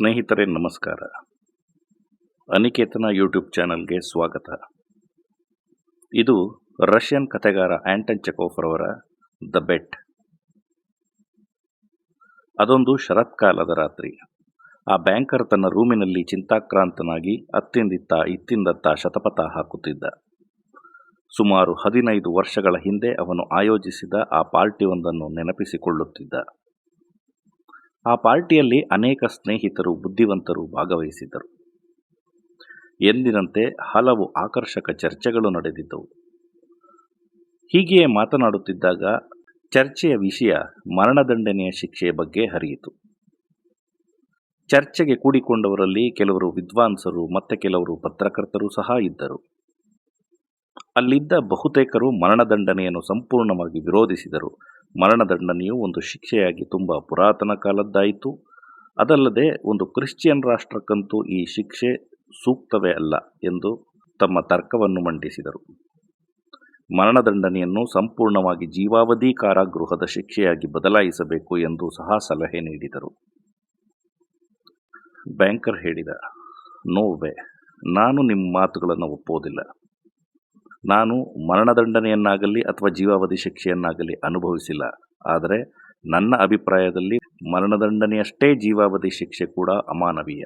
ಸ್ನೇಹಿತರೆ, ನಮಸ್ಕಾರ. ಅನಿಕೇತನ ಯೂಟ್ಯೂಬ್ ಚಾನಲ್ಗೆ ಸ್ವಾಗತ. ಇದು ರಷ್ಯನ್ ಕಥೆಗಾರ ಆಂಟನ್ ಚೆಕೋಫರ್ ಅವರ ದ ಬೆಟ್. ಅದೊಂದು ಶರತ್ಕಾಲದ ರಾತ್ರಿ. ಆ ಬ್ಯಾಂಕರ್ ತನ್ನ ರೂಮಿನಲ್ಲಿ ಚಿಂತಾಕ್ರಾಂತನಾಗಿ ಅತ್ತಿಂದಿತ್ತ ಇತ್ತಿಂದತ್ತ ಶತಪಥ ಹಾಕುತ್ತಿದ್ದ. ಸುಮಾರು ಹದಿನೈದು ವರ್ಷಗಳ ಹಿಂದೆ ಅವನು ಆಯೋಜಿಸಿದ ಆ ಪಾರ್ಟಿಯೊಂದನ್ನು ನೆನಪಿಸಿಕೊಳ್ಳುತ್ತಿದ್ದ. ಆ ಪಾರ್ಟಿಯಲ್ಲಿ ಅನೇಕ ಸ್ನೇಹಿತರು ಬುದ್ಧಿವಂತರು ಭಾಗವಹಿಸಿದ್ದರು. ಎಂದಿನಂತೆ ಹಲವು ಆಕರ್ಷಕ ಚರ್ಚೆಗಳು ನಡೆದಿದ್ದವು. ಹೀಗೆಯೇ ಮಾತನಾಡುತ್ತಿದ್ದಾಗ ಚರ್ಚೆಯ ವಿಷಯ ಮರಣದಂಡನೆಯ ಶಿಕ್ಷೆಯ ಬಗ್ಗೆ ಹರಿಯಿತು. ಚರ್ಚೆಗೆ ಕೂಡಿಕೊಂಡವರಲ್ಲಿ ಕೆಲವರು ವಿದ್ವಾಂಸರು, ಮತ್ತೆ ಕೆಲವರು ಪತ್ರಕರ್ತರು ಸಹ ಇದ್ದರು. ಅಲ್ಲಿದ್ದ ಬಹುತೇಕರು ಮರಣದಂಡನೆಯನ್ನು ಸಂಪೂರ್ಣವಾಗಿ ವಿರೋಧಿಸಿದರು. ಮರಣದಂಡನೆಯು ಒಂದು ಶಿಕ್ಷೆಯಾಗಿ ತುಂಬ ಪುರಾತನ ಕಾಲದ್ದಾಯಿತು. ಅದಲ್ಲದೆ ಒಂದು ಕ್ರಿಶ್ಚಿಯನ್ ರಾಷ್ಟ್ರಕ್ಕಂತೂ ಈ ಶಿಕ್ಷೆ ಸೂಕ್ತವೇ ಅಲ್ಲ ಎಂದು ತಮ್ಮ ತರ್ಕವನ್ನು ಮಂಡಿಸಿದರು. ಮರಣದಂಡನೆಯನ್ನು ಸಂಪೂರ್ಣವಾಗಿ ಜೀವಾವಧಿ ಕಾರಾಗೃಹದ ಶಿಕ್ಷೆಯಾಗಿ ಬದಲಾಯಿಸಬೇಕು ಎಂದು ಸಹ ಸಲಹೆ ನೀಡಿದರು. ಬ್ಯಾಂಕರ್ ಹೇಳಿದ, ನೋವೆ, ನಾನು ನಿಮ್ಮ ಮಾತುಗಳನ್ನು ಒಪ್ಪುವುದಿಲ್ಲ. ನಾನು ಮರಣದಂಡನೆಯನ್ನಾಗಲಿ ಅಥವಾ ಜೀವಾವಧಿ ಶಿಕ್ಷೆಯನ್ನಾಗಲಿ ಅನುಭವಿಸಿಲ್ಲ. ಆದರೆ ನನ್ನ ಅಭಿಪ್ರಾಯದಲ್ಲಿ ಮರಣದಂಡನೆಯಷ್ಟೇ ಜೀವಾವಧಿ ಶಿಕ್ಷೆ ಕೂಡ ಅಮಾನವೀಯ.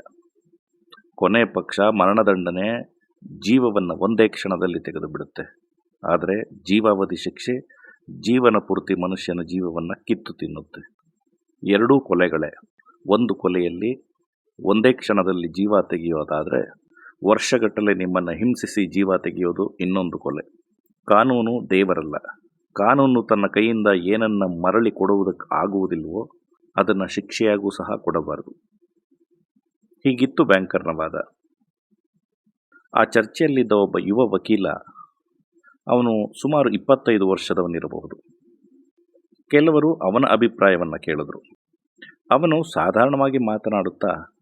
ಕೊನೆ ಪಕ್ಷ ಮರಣದಂಡನೆ ಜೀವವನ್ನು ಒಂದೇ ಕ್ಷಣದಲ್ಲಿ ತೆಗೆದುಬಿಡುತ್ತೆ. ಆದರೆ ಜೀವಾವಧಿ ಶಿಕ್ಷೆ ಜೀವನ ಪೂರ್ತಿ ಮನುಷ್ಯನ ಜೀವವನ್ನು ಕಿತ್ತು ತಿನ್ನುತ್ತೆ. ಎರಡೂ ಕೊಲೆಗಳೇ. ಒಂದು ಕೊಲೆಯಲ್ಲಿ ಒಂದೇ ಕ್ಷಣದಲ್ಲಿ ಜೀವ ತೆಗೆಯೋದಾದರೆ ವರ್ಷಗಟ್ಟಲೆ ನಿಮ್ಮನ್ನು ಹಿಂಸಿಸಿ ಜೀವ ತೆಗೆಯೋದು ಇನ್ನೊಂದು ಕೊಲೆ. ಕಾನೂನು ದೇವರಲ್ಲ. ಕಾನೂನು ತನ್ನ ಕೈಯಿಂದ ಏನನ್ನ ಮರಳಿ ಕೊಡುವುದಕ್ಕೆ ಆಗುವುದಿಲ್ವೋ, ಅದನ್ನು ಶಿಕ್ಷೆಯಾಗೂ ಸಹ ಕೊಡಬಾರದು. ಹೀಗಿತ್ತು ಬ್ಯಾಂಕರ್ನ ವಾದ. ಆ ಚರ್ಚೆಯಲ್ಲಿದ್ದ ಒಬ್ಬ ಯುವ ವಕೀಲ, ಅವನು ಸುಮಾರು ಇಪ್ಪತ್ತೈದು ವರ್ಷದವನಿರಬಹುದು. ಕೆಲವರು ಅವನ ಅಭಿಪ್ರಾಯವನ್ನು ಕೇಳಿದರು. ಅವನು ಸಾಧಾರಣವಾಗಿ ಮಾತನಾಡುತ್ತಾ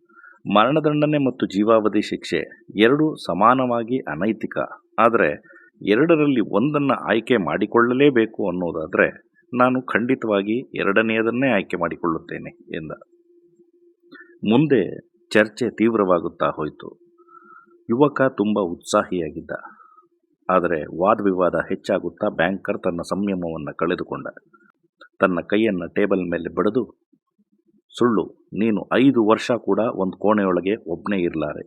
ಮರಣದಂಡನೆ ಮತ್ತು ಜೀವಾವಧಿ ಶಿಕ್ಷೆ ಎರಡೂ ಸಮಾನವಾಗಿ ಅನೈತಿಕ. ಆದರೆ ಎರಡರಲ್ಲಿ ಒಂದನ್ನು ಆಯ್ಕೆ ಮಾಡಿಕೊಳ್ಳಲೇಬೇಕು ಅನ್ನೋದಾದರೆ ನಾನು ಖಂಡಿತವಾಗಿ ಎರಡನೆಯದನ್ನೇ ಆಯ್ಕೆ ಮಾಡಿಕೊಳ್ಳುತ್ತೇನೆ ಎಂದ. ಮುಂದೆ ಚರ್ಚೆ ತೀವ್ರವಾಗುತ್ತಾ ಹೋಯಿತು. ಯುವಕ ತುಂಬ ಉತ್ಸಾಹಿಯಾಗಿದ್ದ. ಆದರೆ ವಾದವಿವಾದ ಹೆಚ್ಚಾಗುತ್ತಾ ಬ್ಯಾಂಕರ್ ತನ್ನ ಸಂಯಮವನ್ನು ಕಳೆದುಕೊಂಡ. ತನ್ನ ಕೈಯನ್ನು ಟೇಬಲ್ ಮೇಲೆ ಬಡಿದು ಸುಳ್ಳು. ನೀನು ಐದು ವರ್ಷ ಕೂಡ ಒಂದು ಕೋಣೆಯೊಳಗೆ ಒಬ್ಬನೇ ಇರಲಾರೆ.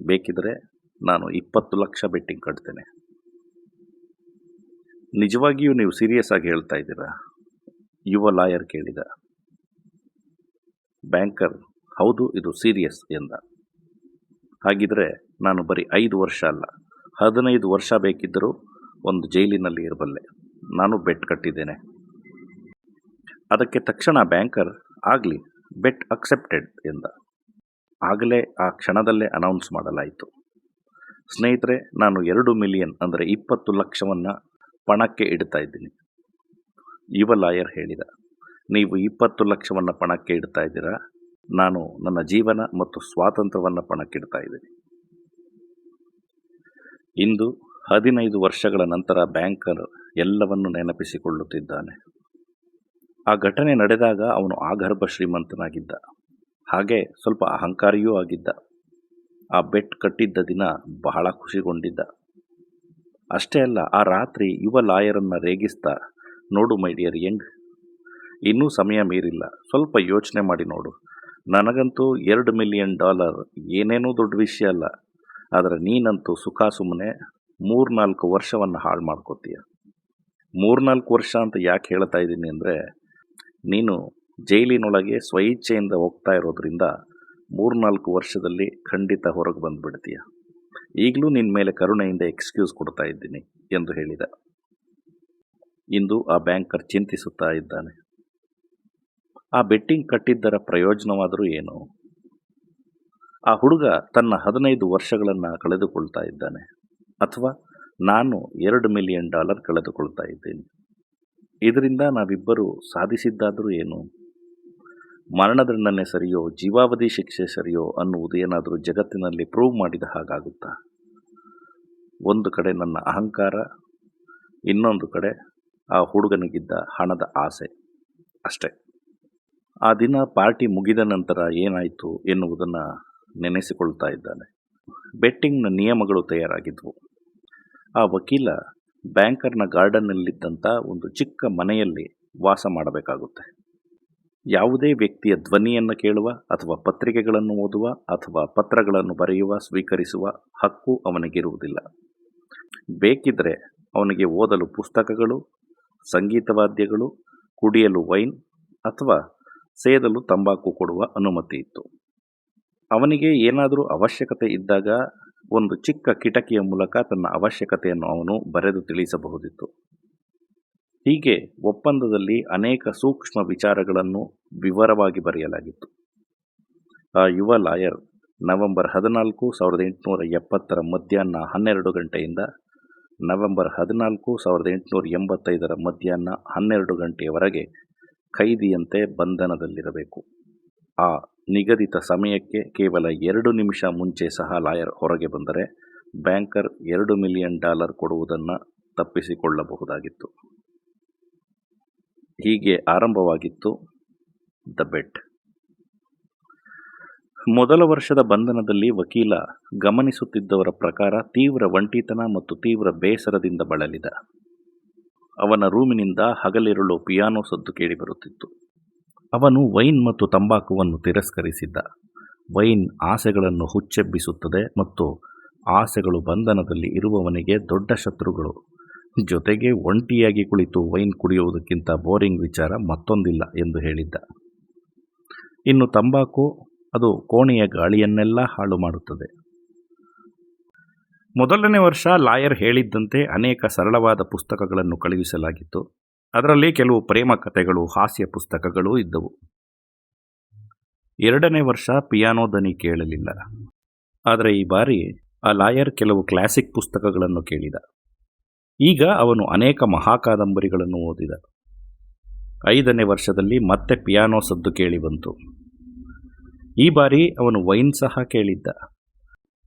ಬೇಕಿದ್ರೆ ನಾನು ಇಪ್ಪತ್ತು ಲಕ್ಷ ಬೆಟ್ಟಿಂಗ್ ಕಟ್ತೇನೆ. ನಿಜವಾಗಿಯೂ ನೀವು ಸೀರಿಯಸ್ ಆಗಿ ಹೇಳ್ತಾ ಇದ್ದೀರಾ? ಯುವ ಲಾಯರ್ ಕೇಳಿದ. ಬ್ಯಾಂಕರ್, ಹೌದು, ಇದು ಸೀರಿಯಸ್ ಎಂದ. ಹಾಗಿದ್ರೆ ನಾನು ಬರೀ ಐದು ವರ್ಷ ಅಲ್ಲ, ಹದಿನೈದು ವರ್ಷ ಬೇಕಿದ್ದರೂ ಒಂದು ಜೈಲಿನಲ್ಲಿ ಇರಬಲ್ಲೆ. ನಾನು ಬೆಟ್ ಕಟ್ಟಿದ್ದೇನೆ. ಅದಕ್ಕೆ ತಕ್ಷಣ ಬ್ಯಾಂಕರ್ ಆಗಲಿ, ಬೆಟ್ ಅಕ್ಸೆಪ್ಟೆಡ್ ಎಂದ. ಆಗಲೇ ಆ ಕ್ಷಣದಲ್ಲೇ ಅನೌನ್ಸ್ ಮಾಡಲಾಯಿತು. ಸ್ನೇಹಿತರೆ, ನಾನು ಎರಡು ಮಿಲಿಯನ್ ಅಂದರೆ ಇಪ್ಪತ್ತು ಲಕ್ಷವನ್ನು ಪಣಕ್ಕೆ ಇಡ್ತಾ ಇದ್ದೀನಿ. ಯುವ ಲಾಯರ್ ಹೇಳಿದ, ನೀವು ಇಪ್ಪತ್ತು ಲಕ್ಷವನ್ನು ಪಣಕ್ಕೆ ಇಡ್ತಾ ಇದ್ದೀರಾ? ನಾನು ನನ್ನ ಜೀವನ ಮತ್ತು ಸ್ವಾತಂತ್ರ್ಯವನ್ನು ಪಣಕ್ಕಿಡ್ತಾ ಇದ್ದೀನಿ. ಇಂದು ಹದಿನೈದು ವರ್ಷಗಳ ನಂತರ ಬ್ಯಾಂಕರ್ ಎಲ್ಲವನ್ನು ನೆನಪಿಸಿಕೊಳ್ಳುತ್ತಿದ್ದಾನೆ. ಆ ಘಟನೆ ನಡೆದಾಗ ಅವನು ಆಗರ್ಭ ಶ್ರೀಮಂತನಾಗಿದ್ದ. ಹಾಗೆ ಸ್ವಲ್ಪ ಅಹಂಕಾರಿಯೂ ಆಗಿದ್ದ. ಆ ಬೆಟ್ ಕಟ್ಟಿದ್ದ ದಿನ ಬಹಳ ಖುಷಿಗೊಂಡಿದ್ದ. ಅಷ್ಟೇ ಅಲ್ಲ, ಆ ರಾತ್ರಿ ಯುವ ಲಾಯರನ್ನು ರೇಗಿಸ್ತಾ, ನೋಡು ಮೈ ಡಿಯರ್ ಯಂಗ್, ಇನ್ನೂ ಸಮಯ ಮೀರಿಲ್ಲ, ಸ್ವಲ್ಪ ಯೋಚನೆ ಮಾಡಿ ನೋಡು. ನನಗಂತೂ ಎರಡು ಮಿಲಿಯನ್ ಡಾಲರ್ ಏನೇನೂ ದೊಡ್ಡ ವಿಷಯ ಅಲ್ಲ, ಆದರೆ ನೀನಂತೂ ಸುಖ ಸುಮ್ಮನೆ ಮೂರ್ನಾಲ್ಕು ವರ್ಷವನ್ನು ಹಾಳು ಮಾಡ್ಕೋತೀಯ. ಮೂರ್ನಾಲ್ಕು ವರ್ಷ ಅಂತ ಯಾಕೆ ಹೇಳ್ತಾ ಇದ್ದೀನಿ ಅಂದರೆ ನೀನು ಜೈಲಿನೊಳಗೆ ಸ್ವಇಚ್ಛೆಯಿಂದ ಹೋಗ್ತಾ ಇರೋದ್ರಿಂದ ಮೂರ್ನಾಲ್ಕು ವರ್ಷದಲ್ಲಿ ಖಂಡಿತ ಹೊರಗೆ ಬಂದುಬಿಡ್ತೀಯ. ಈಗಲೂ ನಿನ್ನ ಮೇಲೆ ಕರುಣೆಯಿಂದ ಎಕ್ಸ್ಕ್ಯೂಸ್ ಕೊಡ್ತಾ ಇದ್ದೀನಿ ಎಂದು ಹೇಳಿದ. ಇಂದು ಆ ಬ್ಯಾಂಕರ್ ಚಿಂತಿಸುತ್ತಾ ಇದ್ದಾನೆ. ಆ ಬೆಟ್ಟಿಂಗ್ ಕಟ್ಟಿದ್ದರ ಪ್ರಯೋಜನವಾದರೂ ಏನು? ಆ ಹುಡುಗ ತನ್ನ ಹದಿನೈದು ವರ್ಷಗಳನ್ನು ಕಳೆದುಕೊಳ್ತಾ ಇದ್ದಾನೆ. ಅಥವಾ ನಾನು ಎರಡು ಮಿಲಿಯನ್ ಡಾಲರ್ ಕಳೆದುಕೊಳ್ತಾ ಇದ್ದೀನಿ. ಇದರಿಂದ ನಾವಿಬ್ಬರು ಸಾಧಿಸಿದ್ದಾದರೂ ಏನು? ಮರಣದಂಡನೆ ಸರಿಯೋ, ಜೀವಾವಧಿ ಶಿಕ್ಷೆ ಸರಿಯೋ ಅನ್ನುವುದು ಏನಾದರೂ ಜಗತ್ತಿನಲ್ಲಿ ಪ್ರೂವ್ ಮಾಡಿದ ಹಾಗಾಗುತ್ತಾ? ಒಂದು ಕಡೆ ನನ್ನ ಅಹಂಕಾರ, ಇನ್ನೊಂದು ಕಡೆ ಆ ಹುಡುಗನಿಗಿದ್ದ ಹಣದ ಆಸೆ ಅಷ್ಟೇ. ಆ ದಿನ ಪಾರ್ಟಿ ಮುಗಿದ ನಂತರ ಏನಾಯಿತು ಎನ್ನುವುದನ್ನು ನೆನೆಸಿಕೊಳ್ತಾ ಇದ್ದಾನೆ. ಬೆಟ್ಟಿಂಗ್ನ ನಿಯಮಗಳು ತಯಾರಾಗಿದ್ವು. ಆ ವಕೀಲ ಬ್ಯಾಂಕರ್ನ ಗಾರ್ಡನ್ನಲ್ಲಿದ್ದಂಥ ಒಂದು ಚಿಕ್ಕ ಮನೆಯಲ್ಲಿ ವಾಸ ಮಾಡಬೇಕಾಗುತ್ತೆ. ಯಾವುದೇ ವ್ಯಕ್ತಿಯ ಧ್ವನಿಯನ್ನು ಕೇಳುವ ಅಥವಾ ಪತ್ರಿಕೆಗಳನ್ನು ಓದುವ ಅಥವಾ ಪತ್ರಗಳನ್ನು ಬರೆಯುವ, ಸ್ವೀಕರಿಸುವ ಹಕ್ಕು ಅವನಿಗಿರುವುದಿಲ್ಲ. ಬೇಕಿದ್ದರೆ ಅವನಿಗೆ ಓದಲು ಪುಸ್ತಕಗಳು, ಸಂಗೀತ ವಾದ್ಯಗಳು, ಕುಡಿಯಲು ವೈನ್ ಅಥವಾ ಸೇದಲು ತಂಬಾಕು ಕೊಡುವ ಅನುಮತಿ ಇತ್ತು. ಅವನಿಗೆ ಏನಾದರೂ ಅವಶ್ಯಕತೆ ಇದ್ದಾಗ ಒಂದು ಚಿಕ್ಕ ಕಿಟಕಿಯ ಮೂಲಕ ತನ್ನ ಅವಶ್ಯಕತೆಯನ್ನು ಅವನು ಬರೆದು ತಿಳಿಸಬಹುದಿತ್ತು. ಹೀಗೆ ಒಪ್ಪಂದದಲ್ಲಿ ಅನೇಕ ಸೂಕ್ಷ್ಮ ವಿಚಾರಗಳನ್ನು ವಿವರವಾಗಿ ಬರೆಯಲಾಗಿತ್ತು. ಆ ಯುವ ಲಾಯರ್ ನವೆಂಬರ್ ಹದಿನಾಲ್ಕು ಸಾವಿರದ ಎಂಟುನೂರ ಎಪ್ಪತ್ತರ ಮಧ್ಯಾಹ್ನ ಹನ್ನೆರಡು ಗಂಟೆಯಿಂದ ನವೆಂಬರ್ ಹದಿನಾಲ್ಕು ಸಾವಿರದ ಎಂಟುನೂರ ಎಂಬತ್ತೈದರ ಮಧ್ಯಾಹ್ನ ಹನ್ನೆರಡು ಗಂಟೆಯವರೆಗೆ ಖೈದಿಯಂತೆ ಬಂಧನದಲ್ಲಿರಬೇಕು. ಆ ನಿಗದಿತ ಸಮಯಕ್ಕೆ ಕೇವಲ ಎರಡು ನಿಮಿಷ ಮುಂಚೆ ಸಹ ಲಾಯರ್ ಹೊರಗೆ ಬಂದರೆ ಬ್ಯಾಂಕರ್ ಎರಡು ಮಿಲಿಯನ್ ಡಾಲರ್ ಕೊಡುವುದನ್ನು ತಪ್ಪಿಸಿಕೊಳ್ಳಬಹುದಾಗಿತ್ತು. ಹೀಗೆ ಆರಂಭವಾಗಿತ್ತು ದ ಬೆಟ್. ಮೊದಲ ವರ್ಷದ ಬಂಧನದಲ್ಲಿ ವಕೀಲ ಗಮನಿಸುತ್ತಿದ್ದವರ ಪ್ರಕಾರ ತೀವ್ರ ಒಂಟಿತನ ಮತ್ತು ತೀವ್ರ ಬೇಸರದಿಂದ ಬಳಲಿದ. ಅವನ ರೂಮಿನಿಂದ ಹಗಲಿರುಳು ಪಿಯಾನೋ ಸದ್ದು ಕೇಳಿಬರುತ್ತಿತ್ತು. ಅವನು ವೈನ್ ಮತ್ತು ತಂಬಾಕುವನ್ನು ತಿರಸ್ಕರಿಸಿದ್ದ. ವೈನ್ ಆಸೆಗಳನ್ನು ಹುಚ್ಚೆಬ್ಬಿಸುತ್ತದೆ ಮತ್ತು ಆಸೆಗಳು ಬಂಧನದಲ್ಲಿ ಇರುವವನಿಗೆ ದೊಡ್ಡ ಶತ್ರುಗಳು. ಜೊತೆಗೆ ಒಂಟಿಯಾಗಿ ಕುಳಿತು ವೈನ್ ಕುಡಿಯುವುದಕ್ಕಿಂತ ಬೋರಿಂಗ್ ವಿಚಾರ ಮತ್ತೊಂದಿಲ್ಲ ಎಂದು ಹೇಳಿದ್ದ. ಇನ್ನು ತಂಬಾಕು ಅದು ಕೋಣೆಯ ಗಾಳಿಯನ್ನೆಲ್ಲ ಹಾಳು ಮಾಡುತ್ತದೆ. ಮೊದಲನೇ ವರ್ಷ ಲಾಯರ್ ಹೇಳಿದ್ದಂತೆ ಅನೇಕ ಸರಳವಾದ ಪುಸ್ತಕಗಳನ್ನು ಕಳುಹಿಸಲಾಗಿತ್ತು. ಅದರಲ್ಲಿ ಕೆಲವು ಪ್ರೇಮ ಕಥೆಗಳು, ಹಾಸ್ಯ ಪುಸ್ತಕಗಳು ಇದ್ದವು. ಎರಡನೇ ವರ್ಷ ಪಿಯಾನೋ ದನಿ ಕೇಳಲಿಲ್ಲ. ಆದರೆ ಈ ಬಾರಿ ಆ ಲಾಯರ್ ಕೆಲವು ಕ್ಲಾಸಿಕ್ ಪುಸ್ತಕಗಳನ್ನು ಕೇಳಿದ. ಈಗ ಅವನು ಅನೇಕ ಮಹಾಕಾದಂಬರಿಗಳನ್ನು ಓದಿದ. ಐದನೇ ವರ್ಷದಲ್ಲಿ ಮತ್ತೆ ಪಿಯಾನೋ ಸದ್ದು ಕೇಳಿ ಬಂತು. ಈ ಬಾರಿ ಅವನು ವೈನ್ ಸಹ ಕೇಳಿದ್ದ.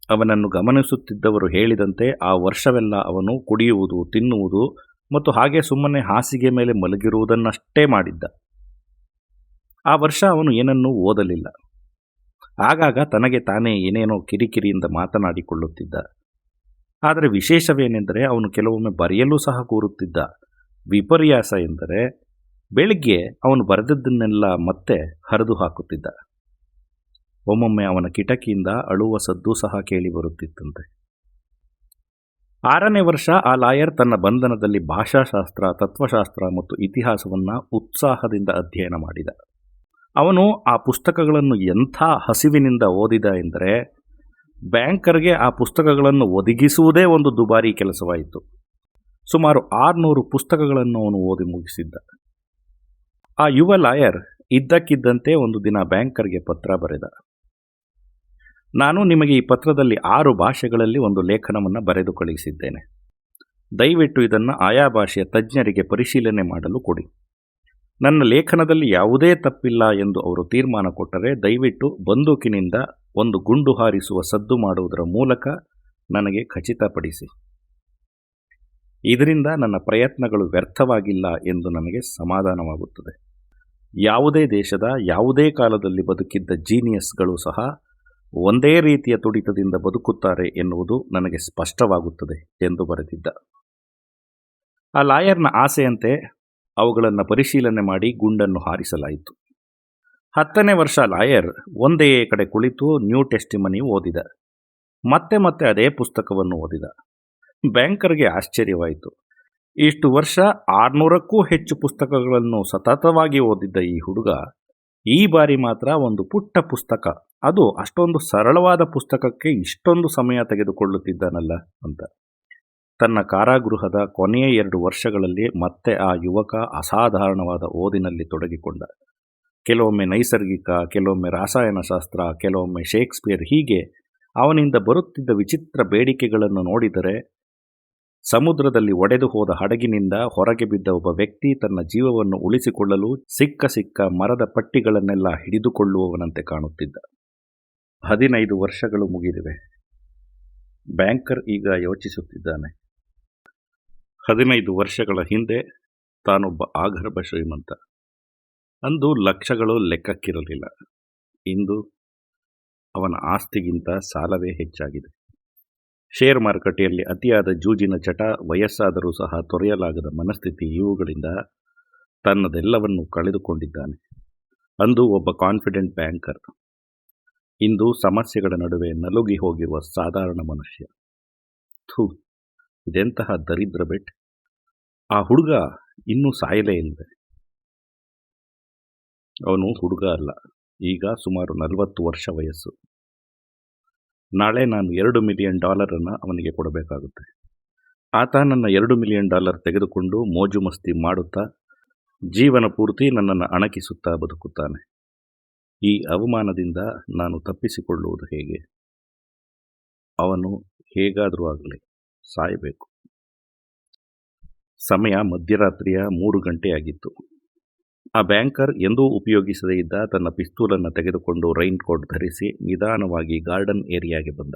ಅವನನ್ನು ಗಮನಿಸುತ್ತಿದ್ದವರು ಹೇಳಿದಂತೆ ಆ ವರ್ಷವೆಲ್ಲ ಅವನು ಕುಡಿಯುವುದು, ತಿನ್ನುವುದು ಮತ್ತು ಹಾಗೆ ಸುಮ್ಮನೆ ಹಾಸಿಗೆ ಮೇಲೆ ಮಲಗಿರುವುದನ್ನಷ್ಟೇ ಮಾಡಿದ್ದ. ಆ ವರ್ಷ ಅವನು ಏನನ್ನೂ ಓದಲಿಲ್ಲ. ಆಗಾಗ ತನಗೆ ತಾನೇ ಏನೇನೋ ಕಿರಿಕಿರಿಯಿಂದ ಮಾತನಾಡಿಕೊಳ್ಳುತ್ತಿದ್ದ. ಆದರೆ ವಿಶೇಷವೇನೆಂದರೆ ಅವನು ಕೆಲವೊಮ್ಮೆ ಬರೆಯಲು ಸಹ ಕೂರುತ್ತಿದ್ದ. ವಿಪರ್ಯಾಸ ಎಂದರೆ ಬೆಳಿಗ್ಗೆ ಅವನು ಬರೆದದ್ದನ್ನೆಲ್ಲ ಮತ್ತೆ ಹರಿದು ಹಾಕುತ್ತಿದ್ದ. ಒಮ್ಮೊಮ್ಮೆ ಅವನ ಕಿಟಕಿಯಿಂದ ಅಳುವ ಸದ್ದು ಸಹ ಕೇಳಿಬರುತ್ತಿತ್ತಂತೆ ಆರನೇ ವರ್ಷ ಆ ಲಾಯರ್ ತನ್ನ ಬಂಧನದಲ್ಲಿ ಭಾಷಾಶಾಸ್ತ್ರ, ತತ್ವಶಾಸ್ತ್ರ ಮತ್ತು ಇತಿಹಾಸವನ್ನು ಉತ್ಸಾಹದಿಂದ ಅಧ್ಯಯನ ಮಾಡಿದ. ಅವನು ಆ ಪುಸ್ತಕಗಳನ್ನು ಎಂಥ ಹಸಿವಿನಿಂದ ಓದಿದ ಎಂದರೆ, ಬ್ಯಾಂಕರ್ಗೆ ಆ ಪುಸ್ತಕಗಳನ್ನು ಒದಗಿಸುವುದೇ ಒಂದು ದುಬಾರಿ ಕೆಲಸವಾಯಿತು. ಸುಮಾರು ಆರುನೂರು ಪುಸ್ತಕಗಳನ್ನು ಅವನು ಓದಿ ಮುಗಿಸಿದ್ದ. ಆ ಯುವ ಲಾಯರ್ ಇದ್ದಕ್ಕಿದ್ದಂತೆ ಒಂದು ದಿನ ಬ್ಯಾಂಕರ್ಗೆ ಪತ್ರ ಬರೆದ. ನಾನು ನಿಮಗೆ ಈ ಪತ್ರದಲ್ಲಿ ಆರು ಭಾಷೆಗಳಲ್ಲಿ ಒಂದು ಲೇಖನವನ್ನು ಬರೆದು ಕಳುಹಿಸಿದ್ದೇನೆ. ದಯವಿಟ್ಟು ಇದನ್ನು ಆಯಾ ಭಾಷೆಯ ತಜ್ಞರಿಗೆ ಪರಿಶೀಲನೆ ಮಾಡಲು ಕೊಡಿ. ನನ್ನ ಲೇಖನದಲ್ಲಿ ಯಾವುದೇ ತಪ್ಪಿಲ್ಲ ಎಂದು ಅವರು ತೀರ್ಮಾನ ಕೊಟ್ಟರೆ ದಯವಿಟ್ಟು ಬಂದೂಕಿನಿಂದ ಒಂದು ಗುಂಡು ಹಾರಿಸುವ ಸದ್ದು ಮಾಡುವುದರ ಮೂಲಕ ನನಗೆ ಖಚಿತಪಡಿಸಿ. ಇದರಿಂದ ನನ್ನ ಪ್ರಯತ್ನಗಳು ವ್ಯರ್ಥವಾಗಿಲ್ಲ ಎಂದು ನನಗೆ ಸಮಾಧಾನವಾಗುತ್ತದೆ. ಯಾವುದೇ ದೇಶದ ಯಾವುದೇ ಕಾಲದಲ್ಲಿ ಬದುಕಿದ್ದ ಜೀನಿಯಸ್ಗಳು ಸಹ ಒಂದೇ ರೀತಿಯ ತುಡಿತದಿಂದ ಬದುಕುತ್ತಾರೆ ಎನ್ನುವುದು ನನಗೆ ಸ್ಪಷ್ಟವಾಗುತ್ತದೆ ಎಂದು ಬರೆದಿದ್ದ. ಆ ಲಾಯರ್ನ ಆಸೆಯಂತೆ ಅವುಗಳನ್ನು ಪರಿಶೀಲನೆ ಮಾಡಿ ಗುಂಡನ್ನು ಹಾರಿಸಲಾಯಿತು. ಹತ್ತನೇ ವರ್ಷ ಲಾಯರ್ ಒಂದೇ ಕಡೆ ಕುಳಿತು ನ್ಯೂ ಟೆಸ್ಟಿಮನಿ ಓದಿದ. ಮತ್ತೆ ಮತ್ತೆ ಅದೇ ಪುಸ್ತಕವನ್ನು ಓದಿದ. ಬ್ಯಾಂಕರ್ಗೆ ಆಶ್ಚರ್ಯವಾಯಿತು. ಇಷ್ಟು ವರ್ಷ ಆರುನೂರಕ್ಕೂ ಹೆಚ್ಚು ಪುಸ್ತಕಗಳನ್ನು ಸತತವಾಗಿ ಓದಿದ್ದ ಈ ಹುಡುಗ ಈ ಬಾರಿ ಮಾತ್ರ ಒಂದು ಪುಟ್ಟ ಪುಸ್ತಕ. ಅದು ಅಷ್ಟೊಂದು ಸರಳವಾದ ಪುಸ್ತಕಕ್ಕೆ ಇಷ್ಟೊಂದು ಸಮಯ ತೆಗೆದುಕೊಳ್ಳುತ್ತಿದ್ದಾನಲ್ಲ ಅಂತ. ತನ್ನ ಕಾರಾಗೃಹದ ಕೊನೆಯ ಎರಡು ವರ್ಷಗಳಲ್ಲಿ ಮತ್ತೆ ಆ ಯುವಕ ಅಸಾಧಾರಣವಾದ ಓದಿನಲ್ಲಿ ತೊಡಗಿಕೊಂಡ. ಕೆಲವೊಮ್ಮೆ ನೈಸರ್ಗಿಕ, ಕೆಲವೊಮ್ಮೆ ರಾಸಾಯನಶಾಸ್ತ್ರ, ಕೆಲವೊಮ್ಮೆ ಶೇಕ್ಸ್ಪಿಯರ್ ಹೀಗೆ ಅವನಿಂದ ಬರುತ್ತಿದ್ದ ವಿಚಿತ್ರ ಬೇಡಿಕೆಗಳನ್ನು ನೋಡಿದರೆ ಸಮುದ್ರದಲ್ಲಿ ಒಡೆದು ಹೋದ ಹಡಗಿನಿಂದ ಹೊರಗೆ ಬಿದ್ದ ಒಬ್ಬ ವ್ಯಕ್ತಿ ತನ್ನ ಜೀವವನ್ನು ಉಳಿಸಿಕೊಳ್ಳಲು ಸಿಕ್ಕ ಸಿಕ್ಕ ಮರದ ಪಟ್ಟಿಗಳನ್ನೆಲ್ಲ ಹಿಡಿದುಕೊಳ್ಳುವವನಂತೆ ಕಾಣುತ್ತಿದ್ದ. ಹದಿನೈದು ವರ್ಷಗಳು ಮುಗಿದಿವೆ. ಬ್ಯಾಂಕರ್ ಈಗ ಯೋಚಿಸುತ್ತಿದ್ದಾನೆ. ಹದಿನೈದು ವರ್ಷಗಳ ಹಿಂದೆ ತಾನೊಬ್ಬ ಆಗರ್ಭ ಶ್ರೀಮಂತ. ಅಂದು ಲಕ್ಷಗಳು ಲೆಕ್ಕಕ್ಕಿರಲಿಲ್ಲ. ಇಂದು ಅವನ ಆಸ್ತಿಗಿಂತ ಸಾಲವೇ ಹೆಚ್ಚಾಗಿದೆ. ಶೇರ್ ಮಾರುಕಟ್ಟೆಯಲ್ಲಿ ಅತಿಯಾದ ಜೂಜಿನ ಚಟ ವಯಸ್ಸಾದರೂ ಸಹ ತೊರೆಯಲಾಗದ ಮನಸ್ಥಿತಿ ಇವುಗಳಿಂದ ತನ್ನದೆಲ್ಲವನ್ನು ಕಳೆದುಕೊಂಡಿದ್ದಾನೆ. ಅಂದು ಒಬ್ಬ ಕಾನ್ಫಿಡೆಂಟ್ ಬ್ಯಾಂಕರ್. ಇಂದು ಸಮಸ್ಯೆಗಳ ನಡುವೆ ನಲುಗಿ ಹೋಗಿರುವ ಸಾಧಾರಣ ಮನುಷ್ಯ. ಥೂ, ಇದೆಂತಹ ದರಿದ್ರ ಬೆಟ್. ಆ ಹುಡುಗ ಇನ್ನೂ ಸಾಯಲೇ ಇಲ್ಲದೆ ಅವನು ಹುಡುಗ ಅಲ್ಲ, ಈಗ ಸುಮಾರು ನಲವತ್ತು ವರ್ಷ ವಯಸ್ಸು. ನಾಳೆ ನಾನು ಎರಡು ಮಿಲಿಯನ್ ಡಾಲರನ್ನು ಅವನಿಗೆ ಕೊಡಬೇಕಾಗುತ್ತೆ. ಆತ ನನ್ನ ಎರಡು ಮಿಲಿಯನ್ ಡಾಲರ್ ತೆಗೆದುಕೊಂಡು ಮೋಜು ಮಸ್ತಿ ಮಾಡುತ್ತಾ, ಜೀವನ ಪೂರ್ತಿ ನನ್ನನ್ನು ಅಣಕಿಸುತ್ತಾ ಬದುಕುತ್ತಾನೆ. ಈ ಅವಮಾನದಿಂದ ನಾನು ತಪ್ಪಿಸಿಕೊಳ್ಳುವುದು ಹೇಗೆ? ಅವನು ಹೇಗಾದರೂ ಆಗಲಿ ಸಾಯಬೇಕು. ಸಮಯ ಮಧ್ಯರಾತ್ರಿಯ ಮೂರು ಗಂಟೆಯಾಗಿತ್ತು ಆ ಬ್ಯಾಂಕರ್ ಎಂದೂ ಉಪಯೋಗಿಸದೇ ಇದ್ದ ತನ್ನ ಪಿಸ್ತೂಲನ್ನು ತೆಗೆದುಕೊಂಡು ರೈನ್ ಕೋಟ್ ಧರಿಸಿ ನಿಧಾನವಾಗಿ ಗಾರ್ಡನ್ ಏರಿಯಾಗೆ ಬಂದ.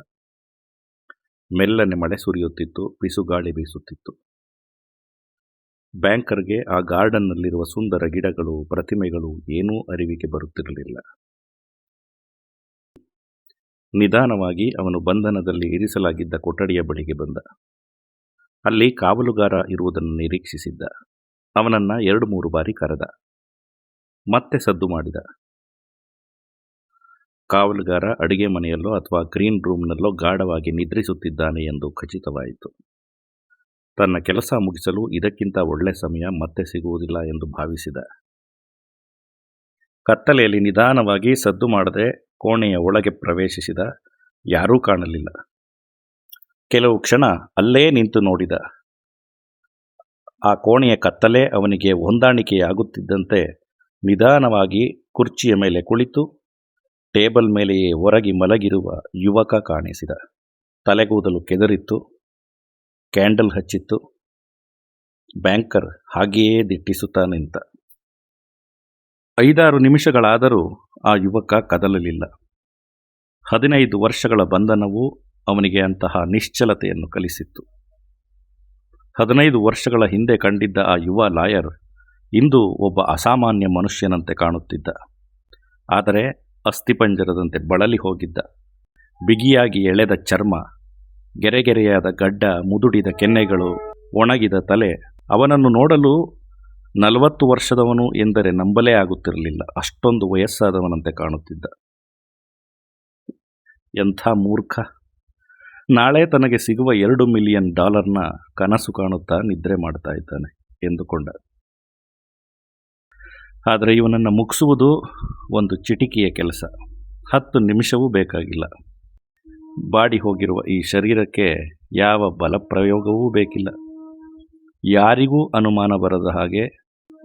ಮೆಲ್ಲನೆ ಮಳೆ ಸುರಿಯುತ್ತಿತ್ತು ಪಿಸುಗಾಳಿ ಬೀಸುತ್ತಿತ್ತು. ಬ್ಯಾಂಕರ್ಗೆ ಆ ಗಾರ್ಡನ್ನಲ್ಲಿರುವ ಸುಂದರ ಗಿಡಗಳು, ಪ್ರತಿಮೆಗಳು ಏನೂ ಅರಿವಿಗೆ ಬರುತ್ತಿರಲಿಲ್ಲ. ನಿಧಾನವಾಗಿ ಅವನು ಬಂಧನದಲ್ಲಿ ಇರಿಸಲಾಗಿದ್ದ ಕೊಠಡಿಯ ಬಳಿಗೆ ಬಂದ. ಅಲ್ಲಿ ಕಾವಲುಗಾರ ಇರುವುದನ್ನು ನಿರೀಕ್ಷಿಸಿದ್ದ. ಅವನನ್ನ ಎರಡು ಮೂರು ಬಾರಿ ಕರೆದ. ಮತ್ತೆ ಸದ್ದು ಮಾಡಿದ. ಕಾವಲುಗಾರ ಅಡಿಗೆ ಮನೆಯಲ್ಲೋ ಅಥವಾ ಗ್ರೀನ್ ರೂಮ್ನಲ್ಲೋ ಗಾಢವಾಗಿ ನಿದ್ರಿಸುತ್ತಿದ್ದಾನೆ ಎಂದು ಖಚಿತವಾಯಿತು. ತನ್ನ ಕೆಲಸ ಮುಗಿಸಲು ಇದಕ್ಕಿಂತ ಒಳ್ಳೆ ಸಮಯ ಮತ್ತೆ ಸಿಗುವುದಿಲ್ಲ ಎಂದು ಭಾವಿಸಿದ. ಕತ್ತಲೆಯಲ್ಲಿ ನಿಧಾನವಾಗಿ ಸದ್ದು ಮಾಡದೆ ಕೋಣೆಯ ಒಳಗೆ ಪ್ರವೇಶಿಸಿದ. ಯಾರೂ ಕಾಣಲಿಲ್ಲ. ಕೆಲವು ಕ್ಷಣ ಅಲ್ಲೇ ನಿಂತು ನೋಡಿದ. ಆ ಕೋಣೆಯ ಕತ್ತಲೆ ಅವನಿಗೆ ಹೊಂದಾಣಿಕೆಯಾಗುತ್ತಿದ್ದಂತೆ ನಿಧಾನವಾಗಿ ಕುರ್ಚಿಯ ಮೇಲೆ ಕುಳಿತು ಟೇಬಲ್ ಮೇಲೆಯೇ ಹೊರಗಿ ಮಲಗಿರುವ ಯುವಕ ಕಾಣಿಸಿದ. ತಲೆಗೂದಲು ಕೆದರಿತ್ತು. ಕ್ಯಾಂಡಲ್ ಹಚ್ಚಿತ್ತು. ಬ್ಯಾಂಕರ್ ಹಾಗೆಯೇ ದಿಟ್ಟಿಸುತ್ತಾ ನಿಂತ. ಐದಾರು ನಿಮಿಷಗಳಾದರೂ ಆ ಯುವಕ ಕದಲಲಿಲ್ಲ. ಹದಿನೈದು ವರ್ಷಗಳ ಬಂಧನವು ಅವನಿಗೆ ಅಂತಹ ನಿಶ್ಚಲತೆಯನ್ನು ಕಲಿಸಿತ್ತು. ಹದಿನೈದು ವರ್ಷಗಳ ಹಿಂದೆ ಕಂಡಿದ್ದ ಆ ಯುವ ಲಾಯರ್ ಇಂದು ಒಬ್ಬ ಅಸಾಮಾನ್ಯ ಮನುಷ್ಯನಂತೆ ಕಾಣುತ್ತಿದ್ದ. ಆದರೆ ಅಸ್ಥಿಪಂಜರದಂತೆ ಬಳಲಿ ಹೋಗಿದ್ದ. ಬಿಗಿಯಾಗಿ ಎಳೆದ ಚರ್ಮ, ಗೆರೆಗೆರೆಯಾದ ಗಡ್ಡ, ಮುದುಡಿದ ಕೆನ್ನೆಗಳು, ಒಣಗಿದ ತಲೆ, ಅವನನ್ನು ನೋಡಲು ನಲವತ್ತು ವರ್ಷದವನು ಎಂದರೆ ನಂಬಲೇ ಆಗುತ್ತಿರಲಿಲ್ಲ. ಅಷ್ಟೊಂದು ವಯಸ್ಸಾದವನಂತೆ ಕಾಣುತ್ತಿದ್ದ. ಎಂಥ ಮೂರ್ಖ. ನಾಳೆ ತನಗೆ ಸಿಗುವ ಎರಡು ಮಿಲಿಯನ್ ಡಾಲರ್ನ ಕನಸು ಕಾಣುತ್ತಾ ನಿದ್ರೆ ಮಾಡ್ತಾ ಇದ್ದಾನೆ ಎಂದುಕೊಂಡ. ಆದರೆ ಇವನನ್ನು ಮುಗಿಸುವುದು ಒಂದು ಚಿಟಿಕೆಯ ಕೆಲಸ. ಹತ್ತು ನಿಮಿಷವೂ ಬೇಕಾಗಿಲ್ಲ. ಬಾಡಿ ಹೋಗಿರುವ ಈ ಶರೀರಕ್ಕೆ ಯಾವ ಬಲಪ್ರಯೋಗವೂ ಬೇಕಿಲ್ಲ. ಯಾರಿಗೂ ಅನುಮಾನ ಬರದ ಹಾಗೆ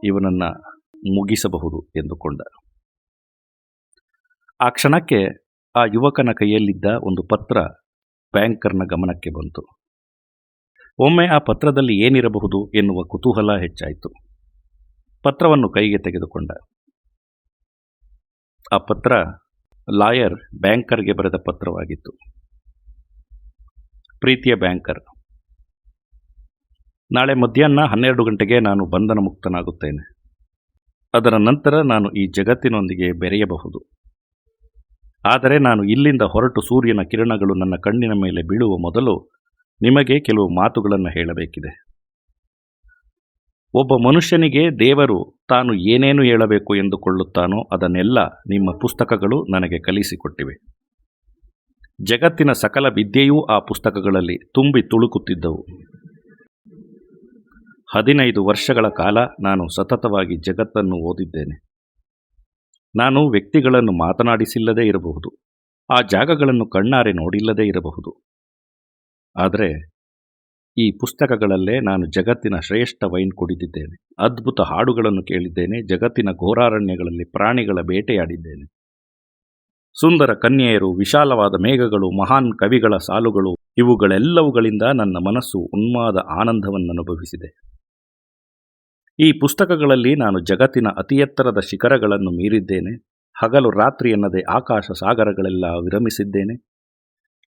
ಇವನನ್ನು ಮುಗಿಸಬಹುದು ಎಂದುಕೊಂಡ. ಆ ಕ್ಷಣಕ್ಕೆ ಆ ಯುವಕನ ಕೈಯಲ್ಲಿದ್ದ ಒಂದು ಪತ್ರ ಬ್ಯಾಂಕರ್ನ ಗಮನಕ್ಕೆ ಬಂತು. ಒಮ್ಮೆ ಆ ಪತ್ರದಲ್ಲಿ ಏನಿರಬಹುದು ಎನ್ನುವ ಕುತೂಹಲ ಹೆಚ್ಚಾಯಿತು. ಪತ್ರವನ್ನು ಕೈಗೆ ತೆಗೆದುಕೊಂಡ. ಆ ಪತ್ರ ಲಾಯರ್ ಬ್ಯಾಂಕರ್ಗೆ ಬರೆದ ಪತ್ರವಾಗಿತ್ತು. ಪ್ರೀತಿಯ ಬ್ಯಾಂಕರ್. ನಾಳೆ ಮಧ್ಯಾಹ್ನ ಹನ್ನೆರಡು ಗಂಟೆಗೆ ನಾನು ಬಂಧನ ಮುಕ್ತನಾಗುತ್ತೇನೆ ಅದರ ನಂತರ ನಾನು ಈ ಜಗತ್ತಿನೊಂದಿಗೆ ಬೆರೆಯಬಹುದು. ಆದರೆ ನಾನು ಇಲ್ಲಿಂದ ಹೊರಟು ಸೂರ್ಯನ ಕಿರಣಗಳು ನನ್ನ ಕಣ್ಣಿನ ಮೇಲೆ ಬೀಳುವ ಮೊದಲು ನಿಮಗೆ ಕೆಲವು ಮಾತುಗಳನ್ನು ಹೇಳಬೇಕಿದೆ. ಒಬ್ಬ ಮನುಷ್ಯನಿಗೆ ದೇವರು ತಾನು ಏನೇನು ಹೇಳಬೇಕು ಎಂದುಕೊಳ್ಳುತ್ತಾನೋ ಅದನ್ನೆಲ್ಲ ನಿಮ್ಮ ಪುಸ್ತಕಗಳು ನನಗೆ ಕಲಿಸಿಕೊಟ್ಟಿವೆ. ಜಗತ್ತಿನ ಸಕಲ ವಿದ್ಯೆಯೂ ಆ ಪುಸ್ತಕಗಳಲ್ಲಿ ತುಂಬಿ ತುಳುಕುತ್ತಿದ್ದವು. ಹದಿನೈದು ವರ್ಷಗಳ ಕಾಲ ನಾನು ಸತತವಾಗಿ ಜಗತ್ತನ್ನು ಓದಿದ್ದೇನೆ. ನಾನು ವ್ಯಕ್ತಿಗಳನ್ನು ಮಾತನಾಡಿಸಿಲ್ಲದೇ ಇರಬಹುದು. ಆ ಜಾಗಗಳನ್ನು ಕಣ್ಣಾರೆ ನೋಡಿಲ್ಲದೇ ಇರಬಹುದು. ಆದರೆ ಈ ಪುಸ್ತಕಗಳಲ್ಲೇ ನಾನು ಜಗತ್ತಿನ ಶ್ರೇಷ್ಠ ವೈನ್ ಕುಡಿದಿದ್ದೇನೆ. ಅದ್ಭುತ ಹಾಡುಗಳನ್ನು ಕೇಳಿದ್ದೇನೆ, ಜಗತ್ತಿನ ಘೋರಾರಣ್ಯಗಳಲ್ಲಿ ಪ್ರಾಣಿಗಳ ಬೇಟೆಯಾಡಿದ್ದೇನೆ. ಸುಂದರ ಕನ್ಯೆಯರು, ವಿಶಾಲವಾದ ಮೇಘಗಳು, ಮಹಾನ್ ಕವಿಗಳ ಸಾಲುಗಳು, ಇವುಗಳೆಲ್ಲವುಗಳಿಂದ ನನ್ನ ಮನಸ್ಸು ಉನ್ಮಾದ ಆನಂದವನ್ನು ಅನುಭವಿಸಿದೆ. ಈ ಪುಸ್ತಕಗಳಲ್ಲಿ ನಾನು ಜಗತ್ತಿನ ಅತಿ ಎತ್ತರದ ಶಿಖರಗಳನ್ನು ಮೀರಿದ್ದೇನೆ, ಹಗಲು ರಾತ್ರಿ ಎನ್ನದೆ ಆಕಾಶ ಸಾಗರಗಳೆಲ್ಲ ವಿರಮಿಸಿದ್ದೇನೆ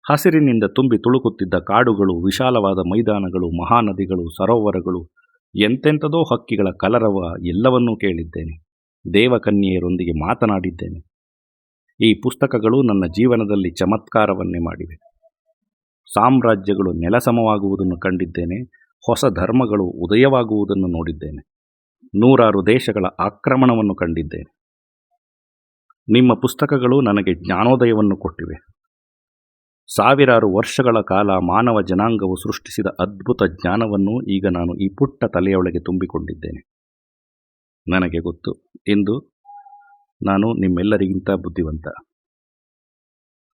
ಹಸಿರಿನಿಂದ ತುಂಬಿ ತುಳುಕುತ್ತಿದ್ದ ಕಾಡುಗಳು, ವಿಶಾಲವಾದ ಮೈದಾನಗಳು, ಮಹಾನದಿಗಳು, ಸರೋವರಗಳು, ಎಂತೆಂಥದೋ ಹಕ್ಕಿಗಳ ಕಲರವ ಎಲ್ಲವನ್ನೂ ಕೇಳಿದ್ದೇನೆ. ದೇವಕನ್ಯೆಯರೊಂದಿಗೆ ಮಾತನಾಡಿದ್ದೇನೆ. ಈ ಪುಸ್ತಕಗಳು ನನ್ನ ಜೀವನದಲ್ಲಿ ಚಮತ್ಕಾರವನ್ನೇ ಮಾಡಿವೆ. ಸಾಮ್ರಾಜ್ಯಗಳು ನೆಲಸಮವಾಗುವುದನ್ನು ಕಂಡಿದ್ದೇನೆ, ಹೊಸ ಧರ್ಮಗಳು ಉದಯವಾಗುವುದನ್ನು ನೋಡಿದ್ದೇನೆ. ನೂರಾರು ದೇಶಗಳ ಆಕ್ರಮಣವನ್ನು ಕಂಡಿದ್ದೇನೆ. ನಿಮ್ಮ ಪುಸ್ತಕಗಳು ನನಗೆ ಜ್ಞಾನೋದಯವನ್ನು ಕೊಟ್ಟಿವೆ. ಸಾವಿರಾರು ವರ್ಷಗಳ ಕಾಲ ಮಾನವ ಜನಾಂಗವು ಸೃಷ್ಟಿಸಿದ ಅದ್ಭುತ ಜ್ಞಾನವನ್ನು ಈಗ ನಾನು ಈ ಪುಟ್ಟ ತಲೆಯೊಳಗೆ ತುಂಬಿಕೊಂಡಿದ್ದೇನೆ. ನನಗೆ ಗೊತ್ತು, ಇಂದು ನಾನು ನಿಮ್ಮೆಲ್ಲರಿಗಿಂತ ಬುದ್ಧಿವಂತ.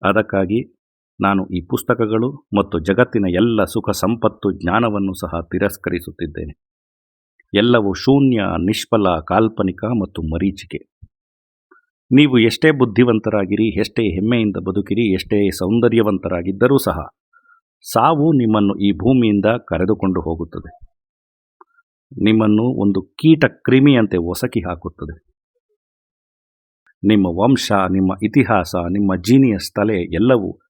ಅದಕ್ಕಾಗಿ ನಾನು ಈ ಪುಸ್ತಕಗಳು ಮತ್ತು ಜಗತ್ತಿನ ಎಲ್ಲ ಸುಖ ಸಂಪತ್ತು ಜ್ಞಾನವನ್ನು ಸಹ ತಿರಸ್ಕರಿಸುತ್ತಿದ್ದೇನೆ. ಎಲ್ಲವೂ ಶೂನ್ಯ, ನಿಷ್ಫಲ, ಕಾಲ್ಪನಿಕ ಮತ್ತು ಮರೀಚಿಕೆ. ನೀವು ಎಷ್ಟೇ ಬುದ್ಧಿವಂತರಾಗಿರಿ, ಎಷ್ಟೇ ಹೆಮ್ಮೆಯಿಂದ ಬದುಕಿರಿ, ಎಷ್ಟೇ ಸೌಂದರ್ಯವಂತರಾಗಿದ್ದರೂ ಸಹ ಸಾವು ನಿಮ್ಮನ್ನು ಈ ಭೂಮಿಯಿಂದ ಕರೆದುಕೊಂಡು ಹೋಗುತ್ತದೆ. ನಿಮ್ಮನ್ನು ಒಂದು ಕೀಟ ಕ್ರಿಮಿಯಂತೆ ಒಸಕಿ ಹಾಕುತ್ತದೆ. ನಿಮ್ಮ ವಂಶ, ನಿಮ್ಮ ಇತಿಹಾಸ, ನಿಮ್ಮ ಜೀನಿಯಸ್ ತಲೆ ಎಲ್ಲವೂ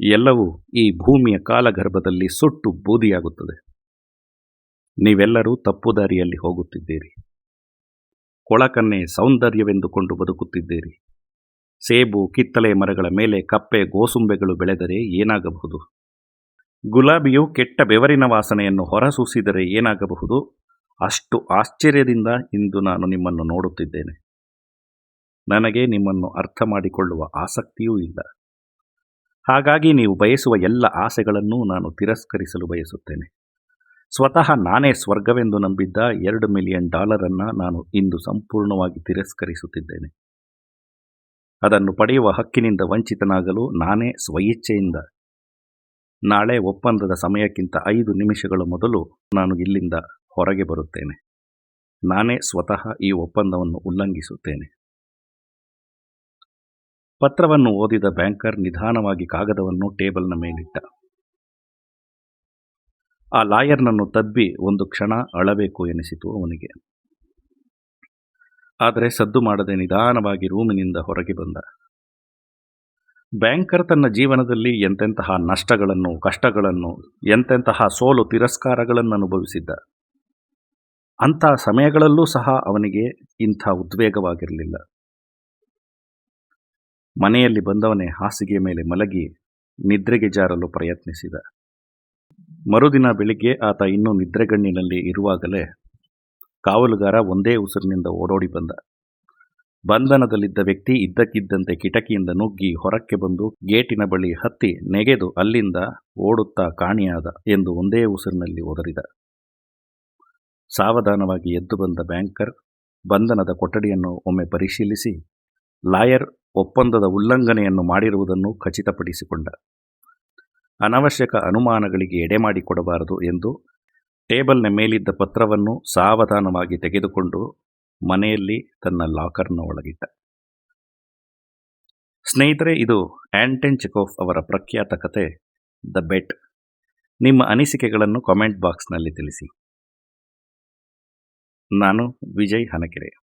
ಎಲ್ಲವೂ ಈ ಭೂಮಿಯ ಕಾಲಗರ್ಭದಲ್ಲಿ ಸುಟ್ಟು ಬೂದಿಯಾಗುತ್ತದೆ. ನೀವೆಲ್ಲರೂ ತಪ್ಪು ದಾರಿಯಲ್ಲಿ ಹೋಗುತ್ತಿದ್ದೀರಿ. ಕೊಳಕನ್ನೇ ಸೌಂದರ್ಯವೆಂದುಕೊಂಡು ಬದುಕುತ್ತಿದ್ದೀರಿ. ಸೇಬು, ಕಿತ್ತಳೆ ಮರಗಳ ಮೇಲೆ ಕಪ್ಪೆ ಗೋಸುಂಬೆಗಳು ಬೆಳೆದರೆ ಏನಾಗಬಹುದು? ಗುಲಾಬಿಯು ಕೆಟ್ಟ ಬೆವರಿನ ವಾಸನೆಯನ್ನು ಹೊರಸೂಸಿದರೆ ಏನಾಗಬಹುದು? ಅಷ್ಟು ಆಶ್ಚರ್ಯದಿಂದ ಇಂದು ನಾನು ನಿಮ್ಮನ್ನು ನೋಡುತ್ತಿದ್ದೇನೆ. ನನಗೆ ನಿಮ್ಮನ್ನು ಅರ್ಥ ಮಾಡಿಕೊಳ್ಳುವ ಆಸಕ್ತಿಯೂ ಇಲ್ಲ. ಹಾಗಾಗಿ ನೀವು ಬಯಸುವ ಎಲ್ಲ ಆಸೆಗಳನ್ನು ನಾನು ತಿರಸ್ಕರಿಸಲು ಬಯಸುತ್ತೇನೆ. ಸ್ವತಃ ನಾನೇ ಸ್ವರ್ಗವೆಂದು ನಂಬಿದ್ದ ಎರಡು ಮಿಲಿಯನ್ ಡಾಲರನ್ನು ನಾನು ಇಂದು ಸಂಪೂರ್ಣವಾಗಿ ತಿರಸ್ಕರಿಸುತ್ತಿದ್ದೇನೆ. ಅದನ್ನು ಪಡೆಯುವ ಹಕ್ಕಿನಿಂದ ವಂಚಿತನಾಗಲು ನಾನೇ ಸ್ವಯಿಚ್ಛೆಯಿಂದ ನಾಳೆ ಒಪ್ಪಂದದ ಸಮಯಕ್ಕಿಂತ ಐದು ನಿಮಿಷಗಳ ಮೊದಲು ನಾನು ಇಲ್ಲಿಂದ ಹೊರಗೆ ಬರುತ್ತೇನೆ. ನಾನೇ ಸ್ವತಃ ಈ ಒಪ್ಪಂದವನ್ನು ಉಲ್ಲಂಘಿಸುತ್ತೇನೆ. ಪತ್ರವನ್ನು ಓದಿದ ಬ್ಯಾಂಕರ್ ನಿಧಾನವಾಗಿ ಕಾಗದವನ್ನು ಟೇಬಲ್ನ ಮೇಲಿಟ್ಟ. ಆ ಲಾಯರ್ನನ್ನು ತಬ್ಬಿ ಒಂದು ಕ್ಷಣ ಅಳಬೇಕು ಎನಿಸಿತು ಅವನಿಗೆ. ಆದರೆ ಸದ್ದು ಮಾಡದೆ ನಿಧಾನವಾಗಿ ರೂಮಿನಿಂದ ಹೊರಗೆ ಬಂದ. ಬ್ಯಾಂಕರ್ ತನ್ನ ಜೀವನದಲ್ಲಿ ಎಂತೆಂತಹ ನಷ್ಟಗಳನ್ನು, ಕಷ್ಟಗಳನ್ನು, ಎಂತೆಂತಹ ಸೋಲು ತಿರಸ್ಕಾರಗಳನ್ನು ಅನುಭವಿಸಿದ್ದ. ಅಂಥ ಸಮಯಗಳಲ್ಲೂ ಸಹ ಅವನಿಗೆ ಇಂಥ ಉದ್ವೇಗವಾಗಿರಲಿಲ್ಲ. ಮನೆಯಲ್ಲಿ ಬಂದವನೇ ಹಾಸಿಗೆ ಮೇಲೆ ಮಲಗಿ ನಿದ್ರೆಗೆ ಜಾರಲು ಪ್ರಯತ್ನಿಸಿದ. ಮರುದಿನ ಬೆಳಿಗ್ಗೆ ಆತ ಇನ್ನೂ ನಿದ್ರೆಗಣ್ಣಿನಲ್ಲಿ ಇರುವಾಗಲೇ ಕಾವಲುಗಾರ ಒಂದೇ ಉಸಿರಿನಿಂದ ಓಡೋಡಿ ಬಂದ. ಬಂಧನದಲ್ಲಿದ್ದ ವ್ಯಕ್ತಿ ಇದ್ದಕ್ಕಿದ್ದಂತೆ ಕಿಟಕಿಯಿಂದ ನುಗ್ಗಿ ಹೊರಕ್ಕೆ ಬಂದು ಗೇಟಿನ ಬಳಿ ಹತ್ತಿ ನೆಗೆದು ಅಲ್ಲಿಂದ ಓಡುತ್ತಾ ಕಾಣಿಯಾದ ಎಂದು ಒಂದೇ ಉಸಿರಿನಲ್ಲಿ ಒದರಿದ. ಸಾವಧಾನವಾಗಿ ಎದ್ದು ಬಂದ ಬ್ಯಾಂಕರ್ ಬಂಧನದ ಕೊಠಡಿಯನ್ನು ಒಮ್ಮೆ ಪರಿಶೀಲಿಸಿ ಲಾಯರ್ ಒಪ್ಪಂದದ ಉಲ್ಲಂಘನೆಯನ್ನು ಮಾಡಿರುವುದನ್ನು ಖಚಿತಪಡಿಸಿಕೊಂಡ. ಅನವಶ್ಯಕ ಅನುಮಾನಗಳಿಗೆ ಎಡೆಮಾಡಿಕೊಡಬಾರದು ಎಂದು ಟೇಬಲ್ನ ಮೇಲಿದ್ದ ಪತ್ರವನ್ನು ಸಾವಧಾನವಾಗಿ ತೆಗೆದುಕೊಂಡು ಮನೆಯಲ್ಲಿ ತನ್ನ ಲಾಕರ್ನ ಒಳಗಿಟ್ಟ. ಸ್ನೇಹಿತರೆ, ಇದು ಆಂಟನ್ ಚೆಕೋಫ್ ಅವರ ಪ್ರಖ್ಯಾತ ಕತೆ, ದ ಬೆಟ್. ನಿಮ್ಮ ಅನಿಸಿಕೆಗಳನ್ನು ಕಾಮೆಂಟ್ ಬಾಕ್ಸ್ನಲ್ಲಿ ತಿಳಿಸಿ. ನಾನು ವಿಜಯ್ ಹನಕೆರೆ.